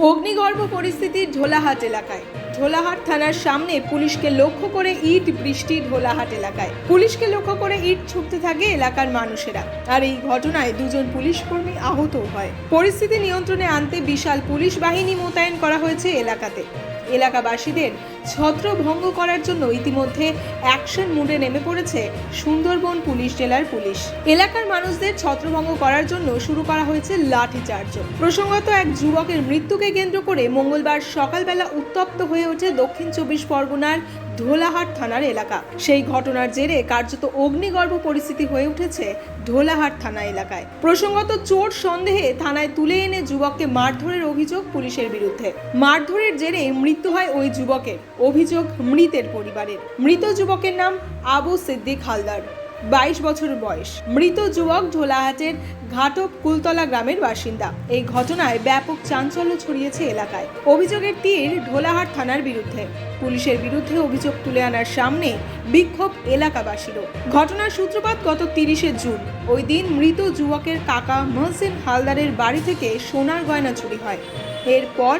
অগ্নিগর্ভ পরিস্থিতির ঝোলাহাট এলাকায়। ঢোলাহাট থানার সামনে পুলিশকে লক্ষ্য করে ইট বৃষ্টি ঢোলাহাট এলাকায়। পুলিশকে লক্ষ্য করে ইট ছুটতে থাকে এলাকার মানুষেরা। আর এই ঘটনায় দুজন পুলিশ কর্মী আহত হয়। পরিস্থিতি নিয়ন্ত্রণে আনতে বিশাল পুলিশ বাহিনী মোতায়েন করা হয়েছে এলাকাতে। এলাকাবাসীদের ছত্রভঙ্গ করার জন্য ইতিমধ্যে অ্যাকশন মুডে নেমে পড়েছে সুন্দরবন পুলিশ জেলার পুলিশ। এলাকার মানুষদের ছত্রভঙ্গ করার জন্য শুরু করা হয়েছে লাঠিচার্জ। প্রসঙ্গত এক যুবকের মৃত্যুকে কেন্দ্র করে মঙ্গলবার সকালবেলা উত্তপ্ত হয়ে ওঠে দক্ষিণ চব্বিশ পরগনার ঢোলাহাট থানার এলাকা। সেই ঘটনার জেরে কার্যত অগ্নিগর্ভ পরিস্থিতি হয়ে উঠেছে ঢোলাহাট থানা এলাকায়। প্রসঙ্গত চোর সন্দেহে থানায় তুলে এনে যুবককে মারধরের অভিযোগ পুলিশের বিরুদ্ধে। মারধরের জেরে মৃত্যু হয় ওই যুবকের, অভিযোগ মৃতের পরিবারের। মৃত যুবকের নাম আবু সিদ্দিক হালদার। বাইশ বছর বয়স। মৃত যুবক ঢোলাহাটের ঘাটক কুলতলা গ্রামের বাসিন্দা। এই ঘটনায় ব্যাপক চাঞ্চল্য ছড়িয়েছে এলাকায়। অভিযোগের তীর ঢোলাহাট থানার বিরুদ্ধে। পুলিশের বিরুদ্ধে অভিযোগ তুলে আনার সামনে বিক্ষোভ এলাকাবাসীরও। ঘটনার সূত্রপাত গত তিরিশে জুন। ওই দিন মৃত যুবকের কাকা মহসিন হালদারের বাড়ি থেকে সোনার গয়না চুরি হয়। এরপর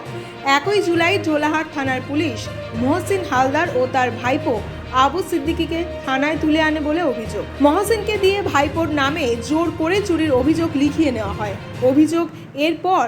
একই জুলাই ঢোলাহাট থানার পুলিশ মহসিন হালদার ও তার ভাইপো আবু সিদ্দিকীকে থানায় তুলে আনে বলে অভিযোগ। মহসিনকে দিয়ে ভাইপোর নামে জোর করে চুরির অভিযোগ লিখিয়ে নেওয়া হয়। অভিযোগ এরপর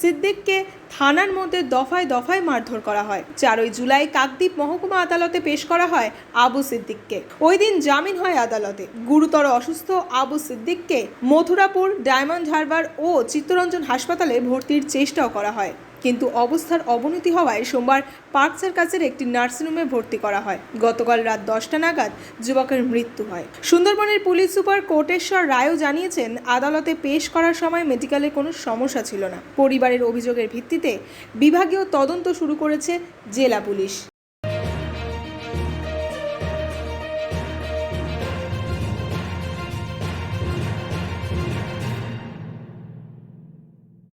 সিদ্দিককে থানার মধ্যে দফায় দফায় মারধর করা হয়। চারই জুলাই কাকদ্বীপ মহকুমা আদালতে পেশ করা হয় আবু সিদ্দিককে। ওই দিন জামিন হয় আদালতে। গুরুতর অসুস্থ আবু সিদ্দিককে মথুরাপুর, ডায়মন্ড হারবার ও চিত্তরঞ্জন হাসপাতালে ভর্তির চেষ্টাও করা হয়। কিন্তু অবস্থার অবনতি হওয়ায় সোমবার পার্কসের কাছের একটি নার্সিংহোমে ভর্তি করা হয়। গতকাল রাত দশটা নাগাদ যুবকের মৃত্যু হয়। সুন্দরবনের পুলিশ সুপার কোটেশ্বর রায়ও জানিয়েছেন, আদালতে পেশ করার সময় মেডিকেলে কোনো সমস্যা ছিল না। পরিবারের অভিযোগের ভিত্তিতে বিভাগীয় তদন্ত শুরু করেছে জেলা পুলিশ।